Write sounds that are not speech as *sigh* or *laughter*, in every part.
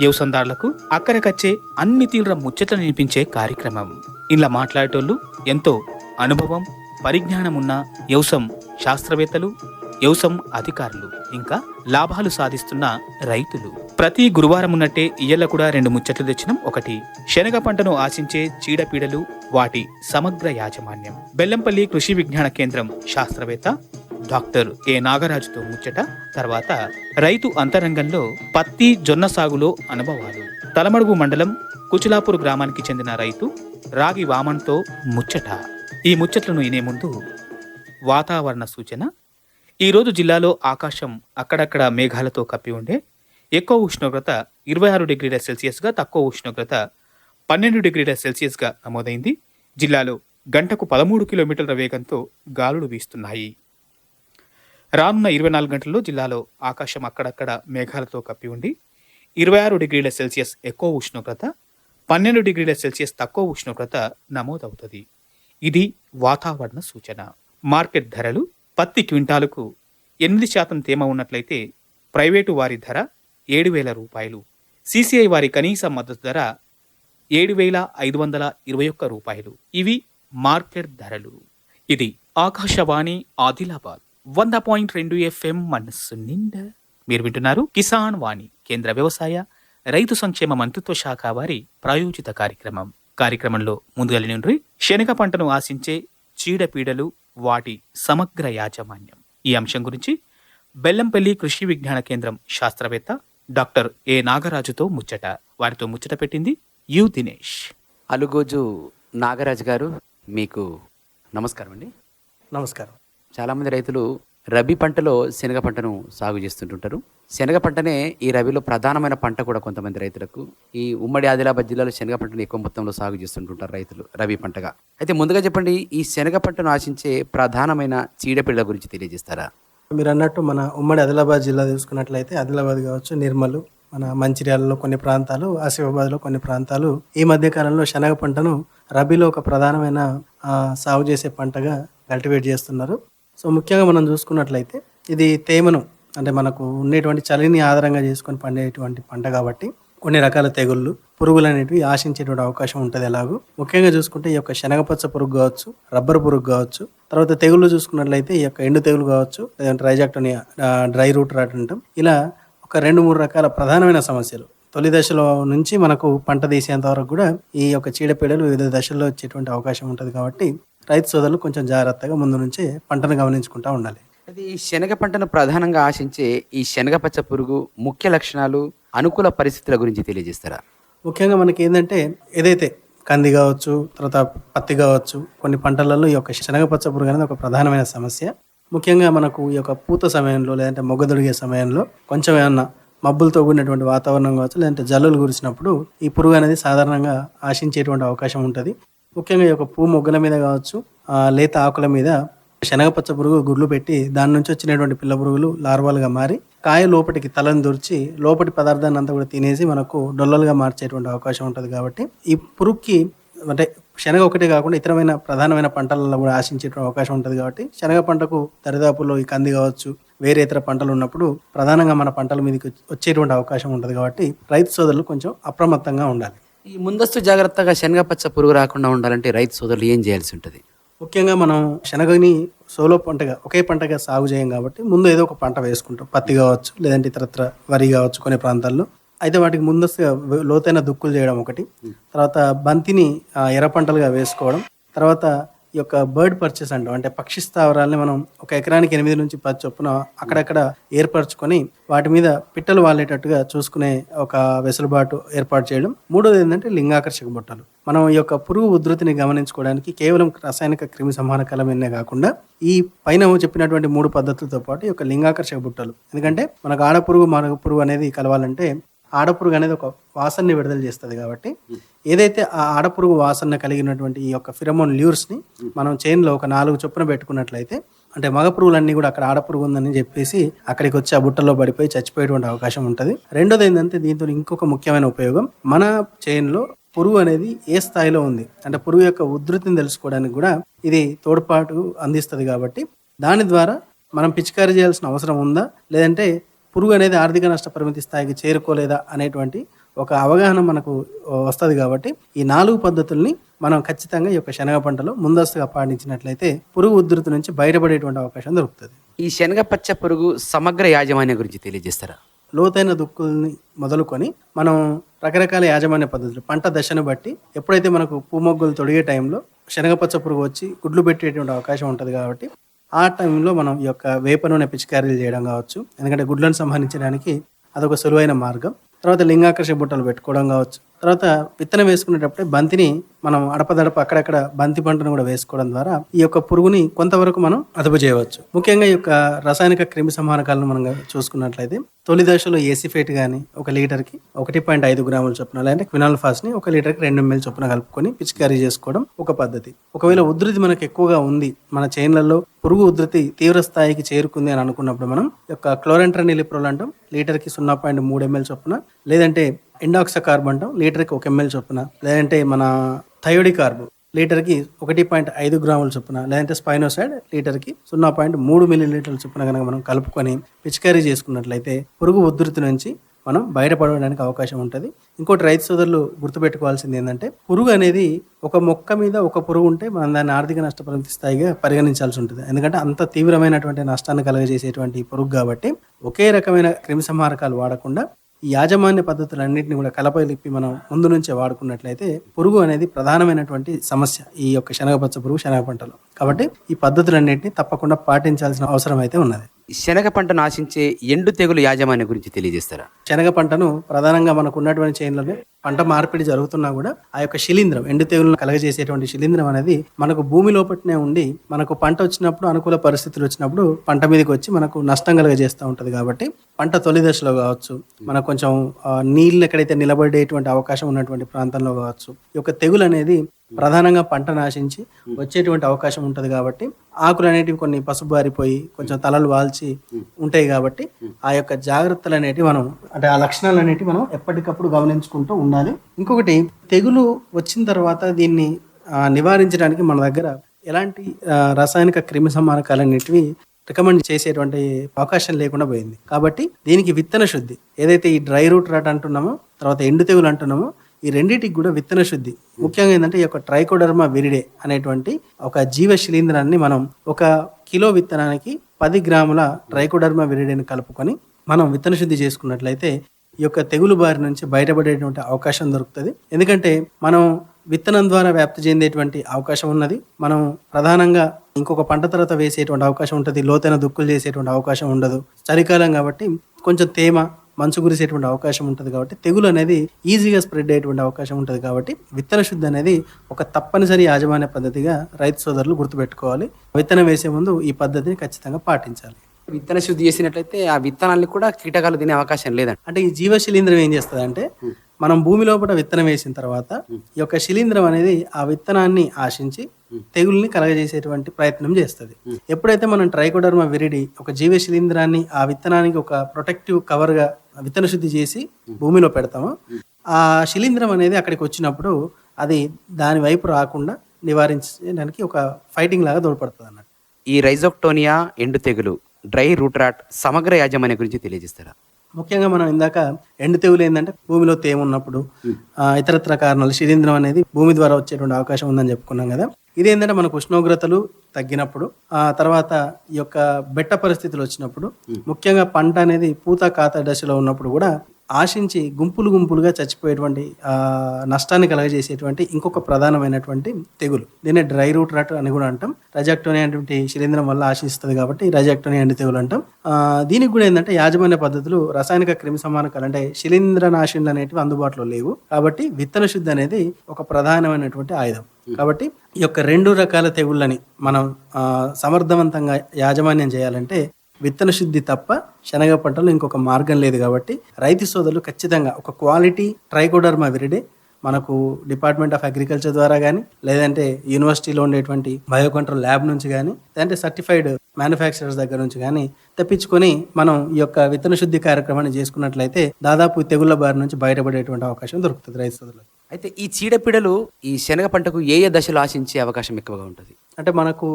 వ్యవసందారులకు అక్కరకచ్చే అన్ని తీవ్ర ముచ్చట నినిపించే కార్యక్రమం. ఇలా మాట్లాడేటోళ్ళు ఎంతో అనుభవం పరిజ్ఞానం ఉన్న యవసం శాస్త్రవేత్తలు వ్యవసం అధికారులు ఇంకా లాభాలు సాధిస్తున్న రైతులు. ప్రతి గురువారం ఉన్నట్టే ఇయ్యల కూడా రెండు ముచ్చట్లు తెచ్చినాం. ఒకటి శనగ పంటను ఆశించే చీడపీడలు వాటి సమగ్ర యాజమాన్యం. బెల్లంపల్లి కృషి విజ్ఞాన కేంద్రం శాస్త్రవేత్త డాక్టర్ ఏ నాగరాజుతో ముచ్చట తర్వాత రైతు అంతరంగంలో పత్తి జొన్న సాగులో అనుభవాలు. తలమడుగు మండలం కుచిలాపూర్ గ్రామానికి చెందిన రైతు రాగి వామన్తో ముచ్చట. ఈ ముచ్చట్లను వినే ముందు వాతావరణ సూచన. ఈరోజు జిల్లాలో ఆకాశం అక్కడక్కడ మేఘాలతో కప్పి ఉండే. ఎక్కువ ఉష్ణోగ్రత ఇరవై ఆరు డిగ్రీల సెల్సియస్గా తక్కువ ఉష్ణోగ్రత పన్నెండు డిగ్రీల సెల్సియస్గా నమోదైంది. జిల్లాలో గంటకు పదమూడు కిలోమీటర్ల వేగంతో గాలులు వీస్తున్నాయి. రానున్న ఇరవై నాలుగు గంటల్లో జిల్లాలో ఆకాశం అక్కడక్కడ మేఘాలతో కప్పి ఉండి ఇరవై ఆరు డిగ్రీల సెల్సియస్ ఎక్కువ ఉష్ణోగ్రత పన్నెండు డిగ్రీల సెల్సియస్ తక్కువ ఉష్ణోగ్రత నమోదవుతుంది. ఇది వాతావరణ సూచన. మార్కెట్ ధరలు పత్తి క్వింటాలుకు ఎనిమిది శాతం తేమ ఉన్నట్లయితే ప్రైవేటు వారి ధర ఏడు వేల రూపాయలు సిసిఐ వారి కనీస మద్దతు ధర ఏడు వేల ఐదు వందల ఇరవై ఒక్క రూపాయలు. ఇవి మార్కెట్ ధరలు. ఇది ఆకాశవాణి ఆదిలాబాద్. వంద పాయింట్ రెండు ఎఫ్ఎం మనస్సు నిండా. మీరు వింటున్నారు కిసాన్ వాణి కేంద్ర వ్యవసాయ రైతు సంక్షేమ మంత్రిత్వ శాఖ వారి ప్రాయోజిత కార్యక్రమం. కార్యక్రమంలో ముందుగా నుండి శనగ పంటను ఆశించే చీడపీడలు వాటి సమగ్ర యాజమాన్యం. ఈ అంశం గురించి బెల్లంపల్లి కృషి విజ్ఞాన కేంద్రం శాస్త్రవేత్త డాక్టర్ ఏ నాగరాజుతో ముచ్చట. వారితో ముచ్చట పెట్టింది యు దినేష్. అలుగోజు నాగరాజు గారు మీకు నమస్కారం అండి నమస్కారం. చాలామంది రైతులు రబీ పంటలో శనగ పంటను సాగు చేస్తుంటుంటారు. శనగ పంటనే ఈ రబీలో ప్రధానమైన పంట కూడా కొంతమంది రైతులకు. ఈ ఉమ్మడి ఆదిలాబాద్ జిల్లాలో శనగ పంటను ఎక్కువ మొత్తంలో సాగు చేస్తుంటుంటారు రైతులు రబీ పంటగా. అయితే ముందుగా చెప్పండి ఈ శనగ పంటను ఆశించే ప్రధానమైన చీడపీడల గురించి తెలియజేస్తారా? మీరు అన్నట్టు మన ఉమ్మడి ఆదిలాబాద్ జిల్లా చూసుకున్నట్లయితే ఆదిలాబాద్ కావచ్చు నిర్మలు మన మంచిర్యాలలో కొన్ని ప్రాంతాలు ఆసిఫాబాద్లో కొన్ని ప్రాంతాలు ఈ మధ్య కాలంలో శనగ పంటను రబీలో ఒక ప్రధానమైన సాగు చేసే పంటగా కల్టివేట్ చేస్తున్నారు. సో ముఖ్యంగా మనం చూసుకున్నట్లయితే ఇది తేమను అంటే మనకు ఉండేటువంటి చలిని ఆధారంగా చేసుకొని పండేటువంటి పంట కాబట్టి కొన్ని రకాల తెగుళ్ళు పురుగులు అనేటివి ఆశించేటువంటి అవకాశం ఉంటుంది ఎలాగో. ముఖ్యంగా చూసుకుంటే ఈ యొక్క శనగపచ్చ పురుగు కావచ్చు రబ్బర్ పురుగు కావచ్చు తర్వాత తెగుళ్ళు చూసుకున్నట్లయితే ఈ యొక్క ఎండు తెగులు కావచ్చు లేదంటే రైజాక్టోని డ్రై రూట్ రాట్ అంటాం. ఇలా ఒక రెండు మూడు రకాల ప్రధానమైన సమస్యలు. తొలి దశలో నుంచి మనకు పంట తీసేంత వరకు కూడా ఈ యొక్క చీడపీడలు వివిధ దశల్లో వచ్చేటువంటి అవకాశం ఉంటుంది కాబట్టి రైతు సోదరులు కొంచెం జాగ్రత్తగా ముందు నుంచే పంటను గమనించుకుంటా ఉండాలి. అయితే ఈ శనగ పంటను ప్రధానంగా ఆశించే ఈ శనగ పచ్చ పురుగు ముఖ్య లక్షణాలు అనుకూల పరిస్థితుల గురించి తెలియజేస్తారా? ముఖ్యంగా మనకి ఏంటంటే ఏదైతే కంది కావచ్చు తర్వాత పత్తి కావచ్చు కొన్ని పంటలలో ఈ యొక్క శనగపచ్చ పురుగు అనేది ఒక ప్రధానమైన సమస్య. ముఖ్యంగా మనకు ఈ యొక్క పూత సమయంలో లేదంటే మొగ్గదొడిగే సమయంలో కొంచెం ఏమన్నా మబ్బులతో కూడినటువంటి వాతావరణం కావచ్చు లేదంటే జల్లులు కురిసినప్పుడు ఈ పురుగు అనేది సాధారణంగా ఆశించేటువంటి అవకాశం ఉంటుంది. ముఖ్యంగా ఈ యొక్క పువ్వు మొగ్గల మీద కావచ్చు లేత ఆకుల మీద శనగపచ్చ పురుగు గుడ్లు పెట్టి దాని నుంచి వచ్చినటువంటి పిల్ల పురుగులు లార్వాలుగా మారి కాయ లోపటికి తలను దొరిచి లోపటి పదార్థాన్ని అంతా కూడా తినేసి మనకు డొల్లలుగా మార్చేటువంటి అవకాశం ఉంటుంది కాబట్టి ఈ పురుగుకి అంటే శనగ ఒకటే కాకుండా ఇతరమైన ప్రధానమైన పంటలలో కూడా ఆశించేటువంటి అవకాశం ఉంటుంది కాబట్టి శనగ పంటకు దరిదాపుల్లో ఈ కంది కావచ్చు వేరే ఇతర పంటలు ఉన్నప్పుడు ప్రధానంగా మన పంటల మీదకి వచ్చేటువంటి అవకాశం ఉంటుంది కాబట్టి రైతు సోదరులు కొంచెం అప్రమత్తంగా ఉండాలి. ఈ ముందస్తు జాగ్రత్తగా శనగ పచ్చ పురుగు రాకుండా ఉండాలంటే రైతు సోదరులు ఏం చేయాల్సి ఉంటుంది? ముఖ్యంగా మనం శనగని సోలో పంటగా ఒకే పంటగా సాగు చేయం కాబట్టి ముందు ఏదో ఒక పంట వేసుకుంటాం. పత్తి కావచ్చు లేదంటే ఇతరత్ర వరి కావచ్చు కొన్ని ప్రాంతాల్లో. అయితే వాటికి ముందస్తుగా లోతైన దుక్కులు చేయడం ఒకటి. తర్వాత బంతిని ఎర్ర పంటలుగా వేసుకోవడం. తర్వాత ఈ యొక్క బర్డ్ పర్చేస్ అంటాం. అంటే పక్షి స్థావరాలని మనం ఒక ఎకరానికి ఎనిమిది నుంచి పది చొప్పున అక్కడక్కడ ఏర్పరచుకొని వాటి మీద పిట్టలు వాలేటట్టుగా చూసుకునే ఒక వెసులుబాటు ఏర్పాటు చేయడం. మూడోది ఏంటంటే లింగాకర్షక బుట్టలు. మనం ఈ యొక్క పురుగు ఉధృతిని గమనించుకోవడానికి కేవలం రసాయనిక క్రిమి సంహారకలమేనే కాకుండా ఈ పైన చెప్పినటువంటి మూడు పద్ధతులతో పాటు ఈ యొక్క లింగాకర్షక బుట్టలు. ఎందుకంటే మనకు ఆడపురుగు మరగ పురుగు అనేది కలవాలంటే ఆడపురుగు అనేది ఒక వాసనని విడుదల చేస్తుంది కాబట్టి ఏదైతే ఆ ఆడపురుగు వాసన కలిగినటువంటి ఈ యొక్క ఫిరమోన్ ల్యూర్స్ని మనం చైన్లో ఒక నాలుగు చొప్పున పెట్టుకున్నట్లయితే అంటే మగ పురుగులన్నీ కూడా అక్కడ ఆడపురుగు ఉందని చెప్పేసి అక్కడికి వచ్చి ఆ బుట్టలో పడిపోయి చచ్చిపోయేటువంటి అవకాశం ఉంటుంది. రెండోది ఏంటంటే దీంతో ఇంకొక ముఖ్యమైన ఉపయోగం మన చైన్లో పురుగు అనేది ఏ స్థాయిలో ఉంది? అంటే పురుగు యొక్క ఉధృతిని తెలుసుకోవడానికి కూడా ఇది తోడ్పాటు అందిస్తుంది కాబట్టి దాని ద్వారా మనం పిచికారీ చేయాల్సిన అవసరం ఉందా? లేదంటే పురుగు అనేది ఆర్థిక నష్ట పరిమితి స్థాయికి చేరుకోలేదా అనేటువంటి ఒక అవగాహన మనకు వస్తుంది కాబట్టి ఈ నాలుగు పద్ధతుల్ని మనం ఖచ్చితంగా ఈ యొక్క శనగ పంటలో ముందస్తుగా పాటించినట్లయితే పురుగు ఉధృతి నుంచి బయటపడేటువంటి అవకాశం దొరుకుతుంది. ఈ శనగ పచ్చ పురుగు సమగ్ర యాజమాన్యం గురించి తెలియజేస్తారా? లోతైన దుక్కుల్ని మొదలుకొని మనం రకరకాల యాజమాన్య పద్ధతులు పంట దశను బట్టి ఎప్పుడైతే మనకు పూమొగ్గులు తొడిగే టైంలో శనగపచ్చ పురుగు వచ్చి గుడ్లు పెట్టేటువంటి అవకాశం ఉంటుంది కాబట్టి ఆ టైంలో మనం ఈ యొక్క వేప నూనె పిచికారీలు చేయడం కావచ్చు. ఎందుకంటే గుడ్లను సంహరించడానికి అదొక సులువైన మార్గం. తర్వాత లింగాకర్ష బుట్టలు పెట్టుకోవడం కావచ్చు. తర్వాత విత్తనం వేసుకునేటప్పుడే బంతిని మనం అడపదడప అక్కడక్కడ బంతి పంటను కూడా వేసుకోవడం ద్వారా ఈ యొక్క పురుగుని కొంతవరకు మనం అదుపు చేయవచ్చు. ముఖ్యంగా ఈ యొక్క రసాయనిక క్రిమి సంహారకాలను మనం చూసుకున్నట్లయితే తొలి దశలో ఏసిఫేట్ కానీ ఒక లీటర్కి ఒకటి పాయింట్ ఐదు గ్రాముల చొప్పున లేదంటే క్వినాల్ఫాస్ని ఒక లీటర్కి రెండు ఎంఎల్ చొప్పున కలుపుకొని పిచికారీ చేసుకోవడం ఒక పద్ధతి. ఒకవేళ ఉధృతి మనకు ఎక్కువగా ఉంది మన చైన్లలో పురుగు ఉధృతి తీవ్ర స్థాయికి చేరుకుంది అని అనుకున్నప్పుడు మనం యొక్క క్లోరెంట్రనిలిప్రోల్ అంటాం. లీటర్కి సున్నా పాయింట్ మూడు ఎంఎల్ చొప్పున లేదంటే ఇండాక్సా కార్బ్ అంటాం. లీటర్కి ఒక ఎంఎల్ చొప్పున లేదంటే మన థయోడి కార్బ్ లీటర్కి ఒకటి పాయింట్ ఐదు గ్రాముల చొప్పున లేదంటే స్పైనోసైడ్ లీటర్కి సున్నా పాయింట్ మూడు మిల్లీ చొప్పున కనుక మనం కలుపుకొని పిచికారీ చేసుకున్నట్లయితే పురుగు ఉధృతి నుంచి మనం బయటపడడానికి అవకాశం ఉంటుంది. ఇంకోటి రైతు సోదరులు గుర్తుపెట్టుకోవాల్సింది ఏంటంటే పురుగు అనేది ఒక మొక్క మీద ఒక పురుగు ఉంటే మనం దాన్ని ఆర్థిక నష్టపరిమితి స్థాయిగా పరిగణించాల్సి ఉంటుంది. ఎందుకంటే అంత తీవ్రమైనటువంటి నష్టాన్ని కలగజేసేటువంటి పురుగు కాబట్టి ఒకే రకమైన క్రిమిసంహారకాలు వాడకుండా యాజమాన్య పద్ధతులన్నింటినీ కూడా కలపలిపి మనం ముందు నుంచే వాడుకున్నట్లయితే పురుగు అనేది ప్రధానమైనటువంటి సమస్య ఈ యొక్క శనగపచ్చ పురుగు శనగ పంటలో. కాబట్టి ఈ పద్ధతులన్నింటినీ తప్పకుండా పాటించాల్సిన అవసరం అయితే ఉన్నది. శనగ పంటను ఆశించే ఎండు తెగులు యాజమాన్యం గురించి తెలియజేస్తారా? శనగ పంటను ప్రధానంగా మనకు ఉన్నటువంటి చైన్లలో పంట మార్పిడి జరుగుతున్నా కూడా ఆ యొక్క శిలీంధ్రం ఎండు తెగులను కలగజేసేటువంటి శిలీంధ్రం అనేది మనకు భూమి లోపట్నే ఉండి మనకు పంట వచ్చినప్పుడు అనుకూల పరిస్థితులు వచ్చినప్పుడు పంట మీదకి వచ్చి మనకు నష్టం కలగజేస్తూ ఉంటుంది కాబట్టి పంట తొలి దశలో కావచ్చు మనకు కొంచెం నీళ్ళు ఎక్కడైతే నిలబడేటువంటి అవకాశం ఉన్నటువంటి ప్రాంతంలో కావచ్చు ఈ యొక్క తెగులు అనేది ప్రధానంగా పంట నాశించి వచ్చేటువంటి అవకాశం ఉంటుంది కాబట్టి ఆకులు అనేటివి కొన్ని పసుపు బారిపోయి కొంచెం తలలు వాల్చి ఉంటాయి కాబట్టి ఆ యొక్క జాగ్రత్తలు అనేటివి మనం అంటే ఆ లక్షణాలు అనేటివి మనం ఎప్పటికప్పుడు గమనించుకుంటూ ఉండాలి. ఇంకొకటి తెగులు వచ్చిన తర్వాత దీన్ని నివారించడానికి మన దగ్గర ఎలాంటి రాసాయనిక క్రిమి సంహారకాలన్నిటివి రికమెండ్ చేసేటువంటి అవకాశం లేకుండా పోయింది. కాబట్టి దీనికి విత్తన శుద్ధి ఏదైతే ఈ డ్రై రూట్ రాట్ అంటున్నామో తర్వాత ఎండు తెగులు అంటున్నామో ఈ రెండింటికి కూడా విత్తన శుద్ధి. ముఖ్యంగా ఏంటంటే ఈ యొక్క ట్రైకోడర్మా విరిడే అనేటువంటి ఒక జీవ శిలీంధ్రాన్ని మనం ఒక కిలో విత్తనానికి పది గ్రాముల ట్రైకోడర్మా విరిడేని కలుపుకొని మనం విత్తన శుద్ధి చేసుకున్నట్లయితే ఈ యొక్క తెగులు బారి నుంచి బయటపడేటువంటి అవకాశం దొరుకుతుంది. ఎందుకంటే మనం విత్తనం ద్వారా వ్యాప్తి చెందేటువంటి అవకాశం ఉన్నది. మనం ప్రధానంగా ఇంకొక పంట తర్వాత వేసేటువంటి అవకాశం ఉంటుంది. లోతైన దుక్కులు చేసేటువంటి అవకాశం ఉండదు. చలికాలం కాబట్టి కొంచెం తేమ మంచు కురిసేటువంటి అవకాశం ఉంటుంది కాబట్టి తెగులు అనేది ఈజీగా స్ప్రెడ్ అయ్యేటువంటి అవకాశం ఉంటుంది కాబట్టి విత్తన శుద్ధి అనేది ఒక తప్పనిసరి యాజమాన్య పద్ధతిగా రైతు సోదరులు గుర్తుపెట్టుకోవాలి. విత్తనం వేసే ముందు ఈ పద్ధతిని ఖచ్చితంగా పాటించాలి. విత్తన శుద్ధి చేసినట్లయితే ఆ విత్తనాన్ని కూడా కీటకాలు తినే అవకాశం లేదండి. అంటే ఈ జీవ శిలీంధ్రం ఏం చేస్తుంది అంటే మనం భూమి లోపల విత్తనం వేసిన తర్వాత ఈ యొక్క శిలీంధ్రం అనేది ఆ విత్తనాన్ని ఆశించి తెగుల్ని కలగజేసేటువంటి ప్రయత్నం చేస్తుంది. ఎప్పుడైతే మనం ట్రైకోడర్మా విరిడి ఒక జీవ శిలీంధ్రాన్ని ఆ విత్తనానికి ఒక ప్రొటెక్టివ్ కవర్గా విత్తన శుద్ధి చేసి భూమిలో పెడతామో ఆ శిలీంధ్రం అనేది అక్కడికి వచ్చినప్పుడు అది దాని వైపు రాకుండా నివారించడానికి ఒక ఫైటింగ్ లాగా తోడ్పడుతుంది అన్నట్టు ఈ రైజోక్టోనియా ఎండు తెగులు డ్రై రూట్ రాట్ సమగ్ర యాజమాన్యం గురించి తెలియజేస్తారా? ముఖ్యంగా మనం ఇందాక ఎండు తెగులు ఏంటంటే భూమిలో తేమ ఉన్నప్పుడు ఇతరత్ర కారణాలు శిలీంధ్రం అనేది భూమి ద్వారా వచ్చేటువంటి అవకాశం ఉందని చెప్పుకున్నాం కదా. ఇది ఏంటంటే మనకు ఉష్ణోగ్రతలు తగ్గినప్పుడు ఆ తర్వాత ఈ యొక్క బెట్ట పరిస్థితులు వచ్చినప్పుడు ముఖ్యంగా పంట అనేది పూత కాత దశలో ఉన్నప్పుడు కూడా ఆశించి గుంపులు గుంపులుగా చచ్చిపోయేటువంటి నష్టాన్ని కలగజేసేటువంటి ఇంకొక ప్రధానమైనటువంటి తెగులు. దీన్ని డ్రై రూట్ రట్ అని కూడా అంటాం. రజాక్టోని అనేటువంటి శిలీంద్రం వల్ల ఆశిస్తుంది కాబట్టి రజాక్టోని అండి తెగులు అంటాం. దీనికి కూడా ఏంటంటే యాజమాన్య పద్ధతులు రసాయనిక క్రిమి సమానకాలు అంటే శిలీంద్ర నాశనలు అనేటివి అందుబాటులో లేవు. కాబట్టి విత్తన శుద్ధి అనేది ఒక ప్రధానమైనటువంటి ఆయుధం. కాబట్టి ఈ యొక్క రెండు రకాల తెగుళ్ళని మనం సమర్థవంతంగా యాజమాన్యం చేయాలంటే విత్తన శుద్ధి తప్ప శనగ పంటలో ఇంకొక మార్గం లేదు కాబట్టి రైతు సోదరులు ఖచ్చితంగా ఒక క్వాలిటీ ట్రైకోడర్మా విరిడే మనకు డిపార్ట్మెంట్ ఆఫ్ అగ్రికల్చర్ ద్వారా కానీ లేదంటే యూనివర్సిటీలో ఉండేటువంటి బయో కంట్రోల్ ల్యాబ్ నుంచి కానీ లేదంటే సర్టిఫైడ్ మ్యానుఫ్యాక్చరర్స్ దగ్గర నుంచి కానీ తెప్పించుకొని మనం ఈ యొక్క విత్తన శుద్ధి కార్యక్రమాన్ని చేసుకున్నట్లయితే దాదాపు ఈ తెగుళ్ళ బారి నుంచి బయటపడేటువంటి అవకాశం దొరుకుతుంది రైతు సోదరులకు. అయితే ఈ చీడపీడలు ఈ శనగ పంటకు ఏ ఏ దశలో ఆశించే అవకాశం ఎక్కువగా ఉంటుంది? అంటే మనకు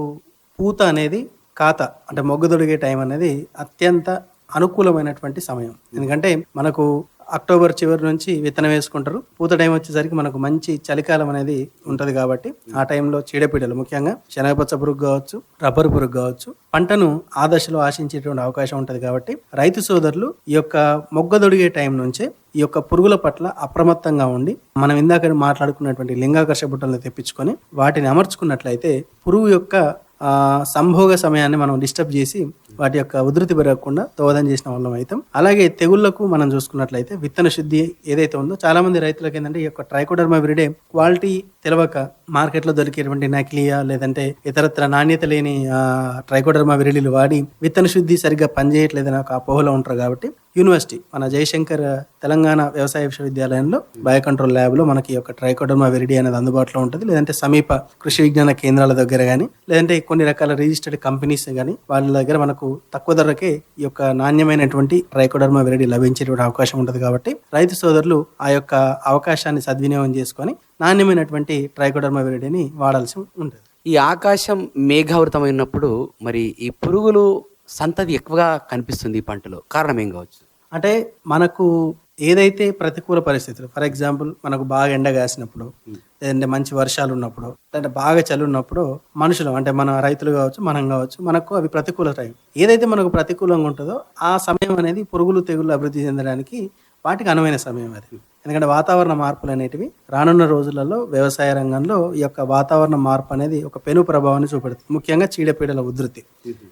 పూత అనేది కాత అంటే మొగ్గు తొడిగే టైం అనేది అత్యంత అనుకూలమైనటువంటి సమయం. ఎందుకంటే మనకు అక్టోబర్ చివరి నుంచి విత్తనం వేసుకుంటారు. పూత టైం వచ్చేసరికి మనకు మంచి చలికాలం అనేది ఉంటుంది కాబట్టి ఆ టైంలో చీడపీడలు ముఖ్యంగా శనగపచ్చ పురుగు కావచ్చు రబ్బరు పురుగు కావచ్చు పంటను ఆ దశలో ఆశించేటువంటి అవకాశం ఉంటుంది కాబట్టి రైతు సోదరులు ఈ యొక్క మొగ్గదొడిగే టైం నుంచే ఈ యొక్క పురుగుల పట్ల అప్రమత్తంగా ఉండి మనం ఇందాక మాట్లాడుకున్నటువంటి లింగాకర్ష బుట్టలను తెప్పించుకొని వాటిని అమర్చుకున్నట్లయితే పురుగు యొక్క సంభోగ సమయాన్ని మనం డిస్టర్బ్ చేసి వాటి యొక్క ఉధృతి పెరగకుండా దోహదం చేసిన వాళ్ళం అవుతాం. అలాగే తెగుళ్ళకు మనం చూసుకున్నట్లయితే విత్తన శుద్ధి ఏదైతే ఉందో చాలా మంది రైతులకు ఏంటంటే ఈ యొక్క ట్రైకోడర్మా విరిడే క్వాలిటీ తెలవక మార్కెట్లో దొరికేటువంటి నకిలియా లేదంటే ఇతరత్ర నాణ్యత లేని ట్రైకోడర్మా విరిడీలు వాడి విత్తన శుద్ధి సరిగ్గా పనిచేయట్లేదని ఒక అపోహలో ఉంటారు కాబట్టి యూనివర్సిటీ మన జయశంకర్ తెలంగాణ వ్యవసాయ విశ్వవిద్యాలయంలో బయో కంట్రోల్ మనకి యొక్క ట్రైకోడర్మా విరిడి అనేది అందుబాటులో ఉంటుంది. లేదంటే సమీప కృషి విజ్ఞాన కేంద్రాల దగ్గర కానీ లేదంటే కొన్ని రకాల రిజిస్టర్డ్ కంపెనీస్ కానీ వాళ్ళ దగ్గర మనకు తక్కువ ధరకే ఈ యొక్క నాణ్యమైనటువంటి ట్రైకోడర్మా విరిడి లభించేటువంటి అవకాశం ఉంటుంది కాబట్టి రైతు సోదరులు ఆ యొక్క అవకాశాన్ని సద్వినియోగం చేసుకొని నాణ్యమైనటువంటి ట్రైకోడర్మా వెరిడీని వాడాల్సి ఉంటుంది. ఈ ఆకాశం మేఘావృతమైనప్పుడు మరి ఈ పురుగులు సంతతి ఎక్కువగా కనిపిస్తుంది ఈ పంటలో. కారణం ఏం కావచ్చు? అంటే మనకు ఏదైతే ప్రతికూల పరిస్థితులు ఫర్ ఎగ్జాంపుల్ మనకు బాగా ఎండ కాసినప్పుడు లేదంటే మంచి వర్షాలు ఉన్నప్పుడు లేదంటే బాగా చలి ఉన్నప్పుడు మనుషులు అంటే మన రైతులు కావచ్చు మనం కావచ్చు మనకు అవి ప్రతికూల టైం. ఏదైతే మనకు ప్రతికూలంగా ఉంటుందో ఆ సమయం అనేది పురుగులు తెగులు అభివృద్ధి చెందడానికి వాటికి అనువైన సమయం అది. ఎందుకంటే వాతావరణ మార్పులు అనేటివి రానున్న రోజులలో వ్యవసాయ రంగంలో ఈ యొక్క వాతావరణ మార్పు అనేది ఒక పెను ప్రభావాన్ని చూపెడుతుంది. ముఖ్యంగా చీడపీడల ఉధృతి.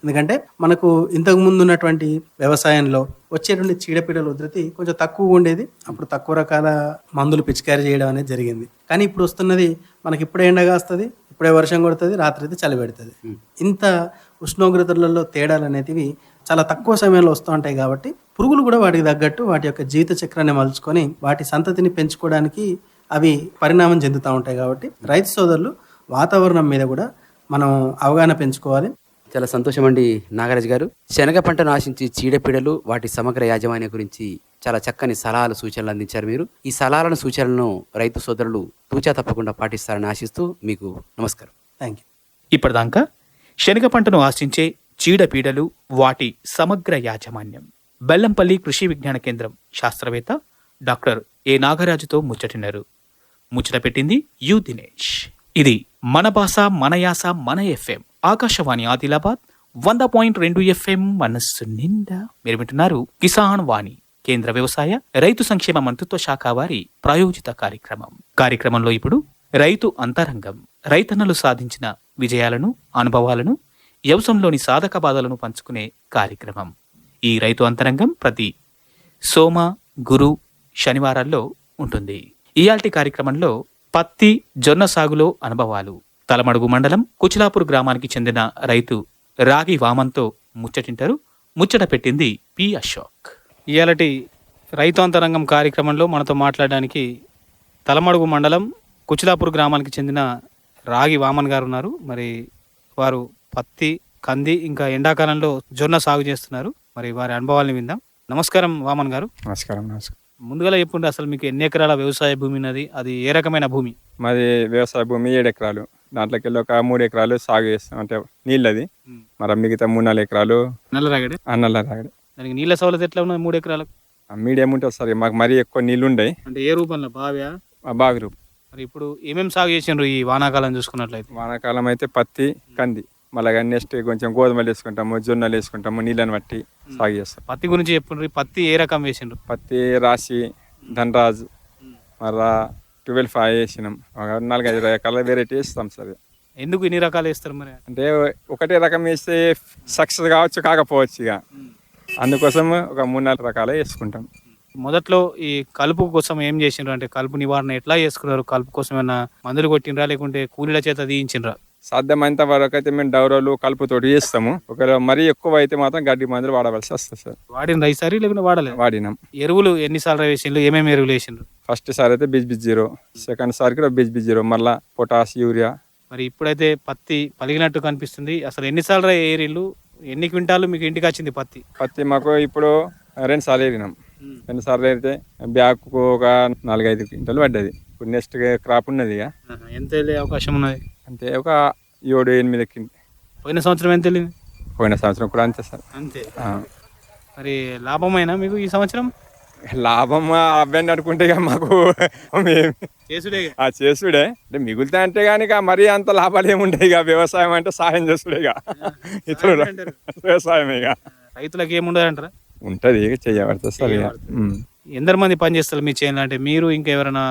ఎందుకంటే మనకు ఇంతకు ముందు ఉన్నటువంటి వ్యవసాయంలో వచ్చేటువంటి చీడపీడల ఉధృతి కొంచెం తక్కువగా ఉండేది. అప్పుడు తక్కువ రకాల మందులు పిచికారీ చేయడం అనేది జరిగింది. కానీ ఇప్పుడు వస్తున్నది మనకి ఇప్పుడు ఎండ కాస్తుంది. ఇప్పుడే వర్షం కొడుతుంది రాత్రి అయితే చలి పెడుతుంది. ఇంత ఉష్ణోగ్రతలలో తేడాలు అనేటివి చాలా తక్కువ సమయంలో వస్తూ ఉంటాయి కాబట్టి పురుగులు కూడా వాటికి తగ్గట్టు వాటి యొక్క జీవిత చక్రాన్ని మలుచుకొని వాటి సంతతిని పెంచుకోవడానికి అవి పరిణామం చెందుతూ ఉంటాయి కాబట్టి రైతు సోదరులు వాతావరణం మీద కూడా మనం అవగాహన పెంచుకోవాలి. చాలా సంతోషం అండి నాగరాజ్ గారు. శనగ పంటను ఆశించి చీడపీడలు వాటి సమగ్ర యాజమాన్యం గురించి చాలా చక్కని సలహాలు సూచనలు అందించారు మీరు. ఈ సలహాలను సూచనలను రైతు సోదరులు తూచా తప్పకుండా పాటిస్తారని ఆశిస్తూ మీకు నమస్కారం. థ్యాంక్ యూ ఇప్పటిదాకా శనగ పంటను ఆశించే చీడపీడలు వాటి సమగ్ర యాజమాన్యం. బెల్లంపల్లి కృషి విజ్ఞాన కేంద్రం శాస్త్రవేత్త డాక్టర్ ఏ నాగరాజుతో ముచ్చటినారు. ముచ్చట పెట్టింది యు దినేష్. ఇది మన భాష మన యాస మన ఎఫ్ఎం. ఆకాశవాణి ఆదిలాబాద్ వంద పాయింట్ రెండు ఎఫ్ఎం మనస్సు నిండా. మీరు వింటున్నారు కిసాన్ వాణి. కేంద్ర వ్యవసాయ రైతు సంక్షేమ మంత్రిత్వ శాఖ వారి ప్రాయోజిత కార్యక్రమం. కార్యక్రమంలో ఇప్పుడు రైతు అంతరంగం. రైతన్నలు సాధించిన విజయాలను అనుభవాలను వ్యవసాయంలోని సాధక బాధలను పంచుకునే కార్యక్రమం. ఈ రైతు అంతరంగం ప్రతి సోమ గురు శనివారాల్లో ఉంటుంది. ఇయాల్టి కార్యక్రమంలో పత్తి జొన్న సాగులో అనుభవాలు. తలమడుగు మండలం కుచిలాపూర్ గ్రామానికి చెందిన రైతు రాగి వామంతో ముచ్చటింటారు. ముచ్చట పెట్టింది పి అశోక్. ఇయాలటి రైతు అంతరంగం కార్యక్రమంలో మనతో మాట్లాడడానికి తలమడుగు మండలం కుచిలాపూర్ గ్రామానికి చెందిన రాగి వామన్ గారు ఉన్నారు. మరి వారు పత్తి కంది ఇంకా ఎండాకాలంలో జొన్న సాగు చేస్తున్నారు. మరి వారి అనుభవాలను విందాం. నమస్కారం వామన్ గారు. నమస్కారం నమస్కారం. ముందుగా చెప్పుంటే అసలు మీకు ఎన్ని ఎకరాల వ్యవసాయ భూమి ఉన్నది? అది ఏ రకమైన భూమి? మాది వ్యవసాయ భూమి ఏడు ఎకరాలు. దాంట్లోకి వెళ్ళి ఒక మూడు ఎకరాలు సాగు చేస్తాం. అంటే నీళ్ళది. మరి మిగతా మూడు నాలుగు ఎకరాలు నల్లరాగడి అన్నల రాగడి. దానికి నీళ్ళ సౌలత ఎట్లా ఉన్నది మూడు ఎకరాలకు? మీడియం ఉంటుంది సరే మాకు మరీ ఎక్కువ నీళ్ళు ఉండయి అంటే ఏ రూపంలో? బావ్యా బావి రూపు. మరి ఇప్పుడు ఏమేమి సాగు చేసిండ్రు ఈ వానాకాలం చూసుకున్నట్లయితే? వానాకాలం అయితే పత్తి కంది. మళ్ళీ నెక్స్ట్ కొంచెం గోధుమలు వేసుకుంటాము జొన్నలు వేసుకుంటాము నీళ్ళని బట్టి సాగు చేస్తాం. పత్తి గురించి చెప్పుండ్రు. ఈ పత్తి ఏ రకం వేసిండ్రు? పత్తి రాశి ధనరాజ్. మళ్ళా ట్వెల్వ్ ఫైవ్ వేసినాం. ఒక నాలుగైదు రకాల వెరైటీ వేస్తాం సరే. ఎందుకు ఇన్ని రకాలు వేస్తారు మరి? అంటే ఒకటే రకం వేస్తే సక్సెస్ కావచ్చు కాకపోవచ్చు ఇక. అందుకోసం ఒక మూడు నాలుగు రకాలే వేసుకుంటాం మొదట్లో ఈ కలుపు కోసం ఏం చేసిండ్రు? అంటే కలుపు నివారణ ఎట్లా చేసుకున్నారు? కలుపు కోసం ఏమైనా మందులు కొట్టిండ్రా? లేకుంటే కూలీల చేత తీయించిండ్రా? సాధ్యమైనంత వరకు అయితే మేము డౌరలు కలుపుతోటి చేస్తాము. ఒకవేళ మరీ ఎక్కువ అయితే మాత్రం గడ్డి మందులు వాడవలసి వస్తుంది సార్. వాడిన రైసారి లేకుంటే వాడలేదు వాడినాం. ఎరువులు ఎన్నిసార్లు వేసిండ్రు? ఏమేమి ఎరువులు వేసిండ్రు? ఫస్ట్ సారి అయితే బిజ్ బిజ్ జీరో సెకండ్ సారి కూడా బిజ్ బిజ్ జీరో మళ్ళా పొటాష్ యూరియా. మరి ఇప్పుడైతే పత్తి పలిగినట్టు కనిపిస్తుంది. అసలు ఎన్నిసార్లు ఏరిళ్ళు ఎన్ని క్వింటాలు మీకు ఇంటికి వచ్చింది పత్తి? పత్తి మాకు ఇప్పుడు రెండు సార్లు ఏరినాం రెండు సార్లు ఏరితే బ్యాగ్కు ఒక నాలుగైదు క్వింటలు పడ్డది. ఇప్పుడు నెక్స్ట్ క్రాప్ ఉన్నది ఇక. ఎంత వెళ్ళే అవకాశం ఉన్నది? అంతే ఒక ఏడు ఎనిమిది పోయిన సంవత్సరం ఎంత వెళ్ళింది? పోయిన సంవత్సరం కూడా అంతే సార్. అంతే. మరి లాభమైనా మీకు ఈ సంవత్సరం? లాభం అవ్వండి అనుకుంటే ఇక మాకు చేసుడే. ఆ చేసుడే. అంటే మిగులుతా అంటే కానీ ఇక మరీ అంత లాభాలు ఏముంటాయి ఇక. వ్యవసాయం అంటే సాయం చేసుడే ఇక. ఇతరులు. వ్యవసాయం ఇక. రైతులకు ఏముండదు అంటారా? ఉంటది ఇక చేయబడుతుంది సార్ ఇక. ఎందరు మంది పని చేస్తారు మీ చేనులు? అంటే మీరు ఇంకా ఎవరైనా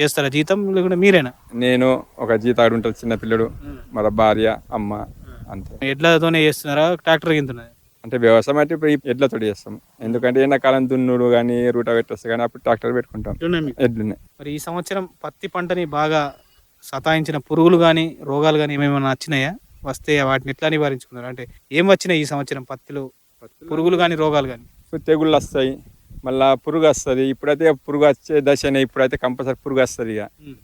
చేస్తారా జీతం? లేకుంటే మీరేనా? నేను ఒక జీతాడు ఉంటుంది చిన్న పిల్లడు. మన భార్య అమ్మ అంతే. ఎడ్లతోనే చేస్తున్నారా? ట్రాక్టర్ గింతున్నది అంటే వ్యవసాయం అంటే ఇప్పుడు ఎడ్లతో చేస్తాం. ఎందుకంటే ఎండాకాలం దున్నుడు కానీ రూట పెట్టొస్తే కానీ అప్పుడు ట్రాక్టర్ పెట్టుకుంటాం. ఎడ్లున్నాయి మరి ఈ సంవత్సరం పత్తి పంటని బాగా సతాయించిన పురుగులు కానీ రోగాలు కానీ ఏమేమైనా వచ్చినాయా వస్తే వాటిని ఎట్లా నివారించుకున్నారు? అంటే ఏం వచ్చినాయి ఈ సంవత్సరం పత్తిలో? పురుగులు కానీ రోగాలు కానీ తెగుళ్ళు వస్తాయి. మళ్ళా పురుగు వస్తుంది. ఇప్పుడైతే పురుగు వచ్చే దశనే ఇప్పుడైతే కంపల్సరీ పురుగు వస్తుంది ఇక.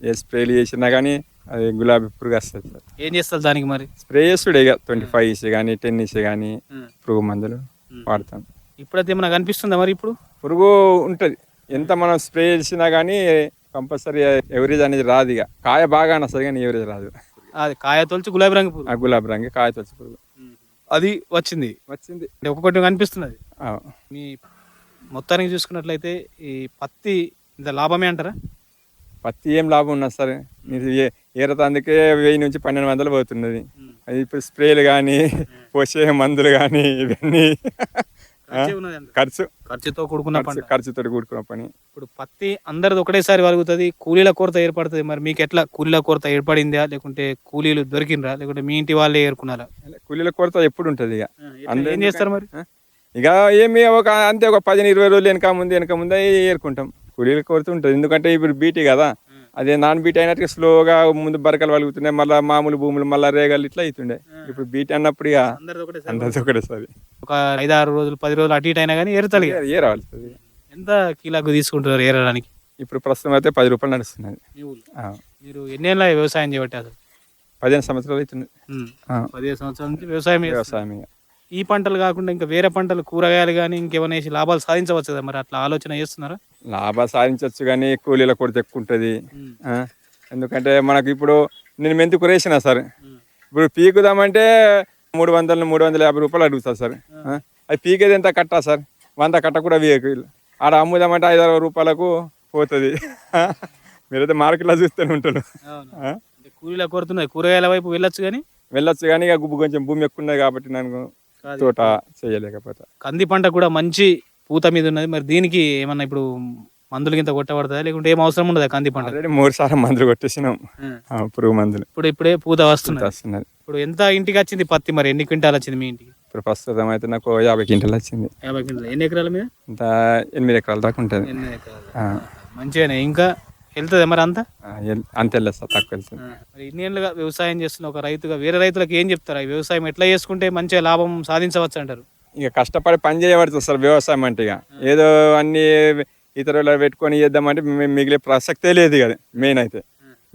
ఏ స్ప్రేలు చేసినా కానీ అది గులాబీ పురుగు వస్తుంది సార్. ఏం చేస్తారు దానికి మరి? స్ప్రే చేస్తుడే ఇక ట్వంటీ ఫైవ్ ఇసి కానీ టెన్ ఇసి కానీ పురుగు మందులు వాడతాం. ఇప్పుడైతే ఏమైనా కనిపిస్తుందా మరి ఇప్పుడు? పురుగు ఉంటుంది. ఎంత మనం స్ప్రే చేసినా కానీ కంపల్సరీ ఎవరేజ్ అనేది రాదు ఇక. కాయ బాగా వస్తుంది కానీ ఎవరేజ్ రాదు. అది కాయ తొలిచి గులాబీ రంగు పురుగు. ఆ గులాబీ రంగు కాయ తొలచి పురుగు. అది వచ్చింది. వచ్చింది. ఒక్కొక్కటి కనిపిస్తున్నది. మీ మొత్తానికి చూసుకున్నట్లయితే ఈ పత్తి ఇంత లాభమే అంటారా? పత్తి ఏం లాభం ఉన్నది సార్ మీరు ఏరత అందుకే వెయ్యి నుంచి పన్నెండు వందలు పోతున్నది. అది ఇప్పుడు స్ప్రేలు కానీ *laughs* పోసే మందులు కానీ ఇవన్నీ. ఖర్చే ఖర్చుతో కూడుకున్న పంట. ఖర్చుతో కూడుకున్న పని. ఇప్పుడు పత్తి అందరిది ఒకటేసారి వలుగుతుంది కూలీల కొరత ఏర్పడుతుంది. మరి మీకు ఎట్లా కూలీల కొరత ఏర్పడిందా? లేకుంటే కూలీలు దొరికినరా లేకుంటే మీ ఇంటి వాళ్ళే ఏరుకున్నారా? కూలీల కొరత ఎప్పుడు ఉంటుంది ఇక ఏం చేస్తారు మరి? ఇక ఏమి ఒక అంతే ఒక పదిహేను ఇరవై రోజులు వెనక ముందు వెనక ముందే ఏరుకుంటాం. కూలీల కొరత ఉంటుంది. ఎందుకంటే ఇప్పుడు బీటీ కదా అదే నాన్ బీటీ అయినట్టుగా స్లోగా ముందు బరకలు వలుగుతున్నాయి మళ్ళీ మామూలు భూములు మళ్ళీ రేగలు ఇట్లా అవుతుండే. ఇప్పుడు బీటీ అన్నప్పుడు ఇక అందరిది ఒకటేసారి అందరితో ఒకటేసారి ఒక ఐదు ఆరు రోజులు పది రోజులు అటు ఇటు అయినా కానీ ఏరుతారు ఇక. ఏ రావాలి ఎంత కిలోకు తీసుకుంటారు ఏరడానికి? ఇప్పుడు ప్రస్తుతం అయితే పది రూపాయలు నడుస్తున్నది. మీరు ఎన్నేళ్ళ వ్యవసాయం చేయబట్టి అసలు పదిహేను సంవత్సరాలు అవుతుంది. పదిహేను సంవత్సరాల నుంచి వ్యవసాయం. వ్యవసాయం ఈ పంటలు కాకుండా ఇంకా వేరే పంటలు కూరగాయలు కానీ ఇంకేమైనా వేసి లాభాలు సాధించవచ్చు కదా మరి? అట్లా ఆలోచన చేస్తున్నారా? లాభం సాధించవచ్చు కానీ కూలీల కొరత ఎక్కువ ఉంటుంది? ఎందుకంటే మనకు ఇప్పుడు నేను మెంతి కూరేసిన సార్? ఇప్పుడు పీకుదామంటే మూడు వందలు మూడు వందల యాభై రూపాయలు అడుగుతా సార్? అది పీకేది ఎంత కట్టా సార్? వంద కట్ట కూడా వేయకు ఆడ అమ్ముదామంటే ఐదు అరవై రూపాయలకు పోతుంది. మీరైతే మార్కెట్లో చూస్తూనే ఉంటారు కూలీల కొరతున్నది కూరగాయల వైపు వెళ్ళొచ్చు కానీ వెళ్ళొచ్చు కానీ ఇక కొంచెం భూమి ఎక్కువ ఉన్నది కాబట్టి నేను తోట చేయలేకపోతా. కంది పంట కూడా మంచి పూత మీద ఉన్నది. మరి దీనికి ఏమన్నా ఇప్పుడు మందులు గింత కొట్టబడుతుందా లేకుంటే ఏం అవసరం ఉండదా కంది పంట? మూడు సార్లు మందులు కొట్టేసినాం. పురుగు మందులు. ఇప్పుడు ఇప్పుడే పూత వస్తున్నది. వస్తున్నది. ఇప్పుడు ఎంత ఇంటికి వచ్చింది పత్తి మరి? ఎన్ని క్వింటాలు వచ్చింది మీ ఇంటికి? ఇప్పుడు ప్రస్తుతం అయితే నాకు యాభై క్వింటల్ వచ్చింది. యాభై క్వింటాలు. ఎన్ని ఎకరాల మీద? ఇంత ఎనిమిది ఎకరాల దాకా ఉంటుంది. ఎనిమిది ఎకరాలు. ఆ, మంచిగానే. ఇంకా వెళ్తుంది మరి అంతా? అంత వెళ్ళదు సార్ తక్కువ వెళ్తుంది. మరి ఇన్ని ఏళ్ళుగా వ్యవసాయం చేస్తున్న ఒక రైతుగా వేరే రైతులకు ఏం చెప్తారు? ఈ వ్యవసాయం ఎట్లా చేసుకుంటే మంచిగా లాభం సాధించవచ్చు అంటారు? ఇక కష్టపడి పని చేయబడుతుంది సార్ వ్యవసాయం అంటే ఇక. ఏదో అన్ని ఇతరులు పెట్టుకొని చేద్దామంటే మిగిలే ప్రసక్తే లేదు కదా మెయిన్ అయితే.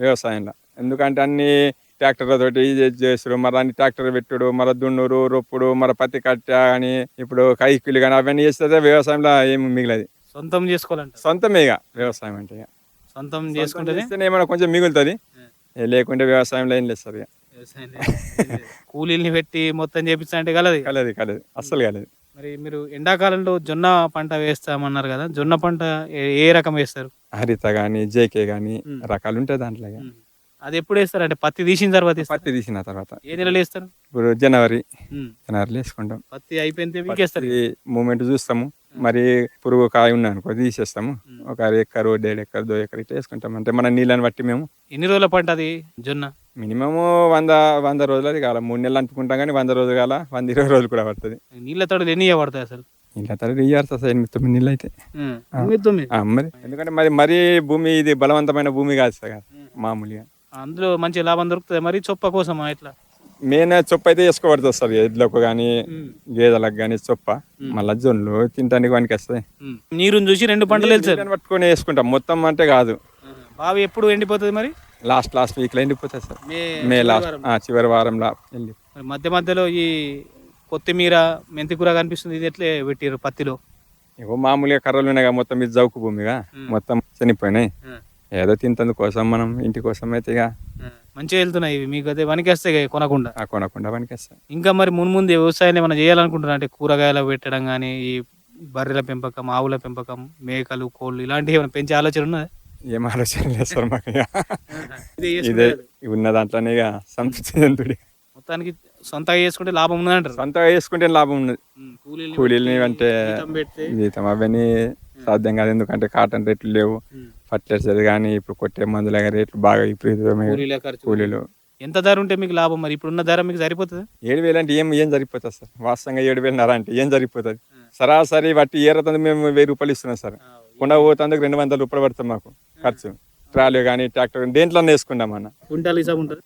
వ్యవసాయంలో. ఎందుకంటే అన్ని ట్రాక్టర్లతోటి ఇది చేసుడు మరి అన్ని ట్రాక్టర్ పెట్టుడు మరి దున్నురు రొప్పుడు మరి పత్తి కట్ట అని ఇప్పుడు కైకిలు కానీ అవన్నీ చేస్తే వ్యవసాయంలో ఏమి మిగిలది. సొంతం చేసుకోవాలంట సొంతమే ఇక వ్యవసాయం అంటే ఇక. సొంతం చేస్తేనే ఏమైనా కొంచెం మిగులుతుంది. లేకుంటే వ్యవసాయం లేదు. కూలీల్ని పెట్టి మొత్తం చేపించాలంటే కలది. కలదు కలదు. అస్సలు కలదు. మరి మీరు ఎండాకాలంలో జొన్న పంట వేస్తామన్నారు కదా జొన్న పంట ఏ- రకం వేస్తారు? హరిత కానీ జేకే కానీ రకాలు ఉంటాయి దాంట్లో. అది ఎప్పుడు వేస్తారు? అంటే పత్తి తీసిన తర్వాత? పత్తి తీసిన తర్వాత. ఏ నెలలో వేస్తారు? ఇప్పుడు జనవరి. జనవరిలో వేసుకుంటాం. పత్తి ఈ మూమెంట్ చూస్తాము. మరి పురుగు కాయ ఉంది అనుకో తీసేస్తాము. ఒక ఎక్కరు డేడ్ ఎక్కరు దో ఎక్కరు ఇట్లా వేసుకుంటాం. అంటే మన నీళ్ళని బట్టి మేము. ఎన్ని రోజుల పంట అది జొన్న? మినిమము వంద వంద రోజులది కాల. మూడు నెలలు అనుకుంటాం కానీ వంద రోజులు కాల వంద ఇరవై రోజులు కూడా పడుతుంది. నీళ్ళ తడులు ఎన్ని పడతాయి అసలు? ఇలా తర్వాత ఇయ్యారు సార్ ఎనిమిది తొమ్మిది నీళ్ళు అయితే. మరి. ఎందుకంటే మరి మరీ భూమి ఇది బలవంతమైన భూమి కాదు సార్. మామూలుగా. అందులో మంచి లాభం దొరుకుతుంది? మరి చొప్ప కోసం ఎట్లా మెయిన్ చొప్ప అయితే వేసుకోబడుతుంది సార్ ఎడ్లకు కానీ గేదెలకు కానీ చొప్ప. మళ్ళీ జొన్లు తినడానికి వానికి వస్తాయి నీరుని చూసి రెండు పంటలు వెళ్తారు పట్టుకొని వేసుకుంటాం మొత్తం అంటే కాదు. బావి ఎప్పుడు ఎండిపోతుంది మరి? లాస్ట్ లాస్ట్ వీక్లో ఎండిపోతుంది సార్. మే లాస్ట్ చివరి వారంలో వెళ్ళి మధ్య మధ్యలో ఈ కొత్తిమీర మెంతికూర కనిపిస్తుంది ఇది ఎట్లే పెట్టారు పత్తిలో? ఇగో మామూలుగా కర్రలు ఉన్నాయి కదా, మొత్తం ఇది జౌకు భూమిగా మొత్తం చనిపోయినాయి. ఏదో తింతందు కోసం మనం ఇంటి కోసం అయితే ఇక. మంచిగా వెళ్తున్నాయి ఇవి. మీకు అదే వనికేస్తాయి కొనకుండా. కొనకుండా వస్తాయి ఇంకా మరి మున్ముందు వ్యవసాయం ఏమైనా చేయాలనుకుంటున్నారు? అంటే కూరగాయలు పెట్టడం కానీ ఈ బర్రెల పెంపకం ఆవుల పెంపకం మేకలు కోళ్ళు ఇలాంటివి ఏమైనా పెంచే ఆలోచన ఉన్నదా? ఏం ఆలోచన లేదు సార్ మాకు. *laughs* ఇదే చేసుకుంటే ఉన్న దాంట్లోనే ఇక సంతృప్తి చెందుడి మొత్తానికి సొంతంగా చేసుకుంటే లాభం ఉన్నదంటారు సొంతగా వేసుకుంటే లాభం ఉన్నది పెట్టి, అంటే జీతం అవన్నీ సాధ్యం కాదు. ఎందుకంటే కాటన్ రేట్లు లేవు. ఫర్టిలైజర్ కానీ ఇప్పుడు కొట్టే మందుల కానీ రేట్లు బాగా విపరీతమైన కూలీల ఎంత ధర ఉంటే మీకు లాభం మరి? ఇప్పుడున్న ధర మీకు సరిపోతుంది? ఏడు వేలు అంటే ఏం ఏం సరిపోతుంది సార్? వాస్తవంగా ఏడు వేలు నర అంటే ఏం సరిపోతుంది? సరాసరి వట్టి ఏరతందుకు మేము వెయ్యి రూపాయలు ఇస్తున్నాం సార్. కొండ పోతందుకు రెండు వందల రూపాయలు పడుతుంది మాకు ఖర్చు. ట్రాలీ కానీ ట్రాక్టర్ దేంట్లో వేసుకుంటాం అన్న. క్వింటాల్ హిసాబ్ ఉంటుంది.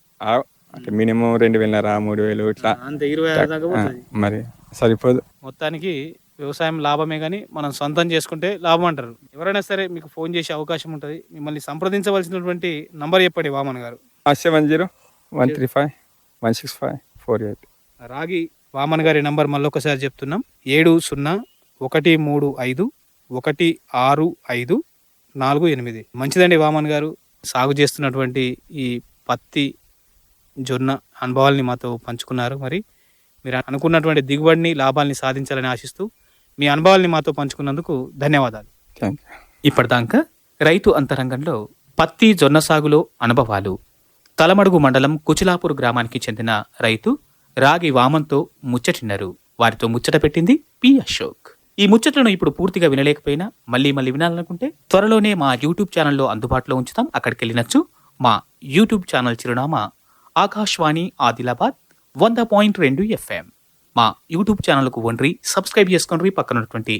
అంటే మినిమం రెండు వేలన్నర మూడు వేలు ఇట్లా. మరి సరిపోదు. మొత్తానికి వ్యవసాయం లాభమే కానీ మనం సొంతం చేసుకుంటే లాభం అంటారు. ఎవరైనా సరే మీకు ఫోన్ చేసే అవకాశం ఉంటుంది. మిమ్మల్ని సంప్రదించవలసినటువంటి నంబర్ చెప్పండి Vaman garu. Seven zero one three five one six five four eight. రాగి వామన్ గారి నంబర్ మళ్ళొకసారి చెప్తున్నాం. ఏడు సున్నా ఒకటి మూడు ఐదు ఒకటి ఆరు ఐదు నాలుగు ఎనిమిది. మంచిదండి వామన్ గారు. సాగు చేస్తున్నటువంటి ఈ పత్తి జొన్న అనుభవాల్ని మాతో పంచుకున్నారు మరి. మీరు అనుకున్నటువంటి దిగుబడిని లాభాల్ని సాధించాలని ఆశిస్తూ మీ అనుభవాల్ని మాతో పంచుకున్నందుకు ధన్యవాదాలు. ఇప్పటిదాకా రైతు అంతరంగంలో పత్తి జొన్న సాగులో అనుభవాలు. తలమడుగు మండలం కుచిలాపూర్ గ్రామానికి చెందిన రైతు రాగి వామంతో ముచ్చటిన్నారు. వారితో ముచ్చట పెట్టింది పి అశోక్. ఈ ముచ్చటను ఇప్పుడు పూర్తిగా వినలేకపోయినా మళ్ళీ మళ్ళీ వినాలనుకుంటే త్వరలోనే మా యూట్యూబ్ ఛానల్లో అందుబాటులో ఉంచుతాం. అక్కడికి వెళ్ళినచ్చు మా యూట్యూబ్ ఛానల్ చిరునామా ఆకాశవాణి ఆదిలాబాద్ వంద పాయింట్ రెండు ఎఫ్ఎం. మా యూట్యూబ్ ఛానల్కు వండ్రి సబ్స్క్రైబ్ చేసుకొని పక్కనటువంటి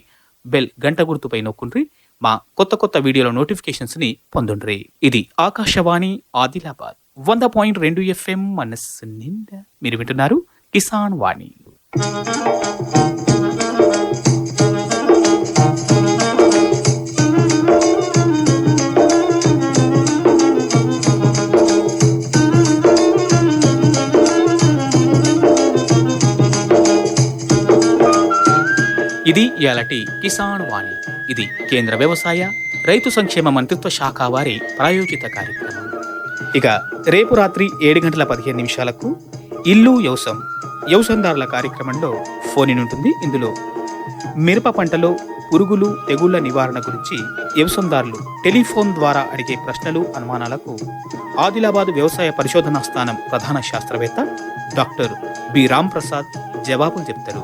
బెల్ గంట గుర్తుపై నొక్కుండ్రి మా కొత్త కొత్త వీడియోల నోటిఫికేషన్స్ని పొందుండ్రి. ఇది ఆకాశవాణి ఆదిలాబాద్ వంద పాయింట్ రెండు ఎఫ్ఎం మనస్సు నిండా. మీరు వింటున్నారు కిసాన్ వాణి. ఇది ఇయాలటి కిసాన్ వాణి. ఇది కేంద్ర వ్యవసాయ రైతు సంక్షేమ మంత్రిత్వ శాఖ వారి ప్రాయోజిత కార్యక్రమం. ఇక రేపు రాత్రి ఏడు గంటల పదిహేను నిమిషాలకు ఇల్లు యవసం యవసందారుల కార్యక్రమంలో ఫోన్ ఉంటుంది. ఇందులో మిరప పంటలో పురుగులు తెగుళ్ళ నివారణ గురించి వ్యవసందారులు టెలిఫోన్ ద్వారా అడిగే ప్రశ్నలు అనుమానాలకు ఆదిలాబాద్ వ్యవసాయ పరిశోధనా స్థానం ప్రధాన శాస్త్రవేత్త డాక్టర్ బి. రామ్ ప్రసాద్ జవాబులు చెప్తారు.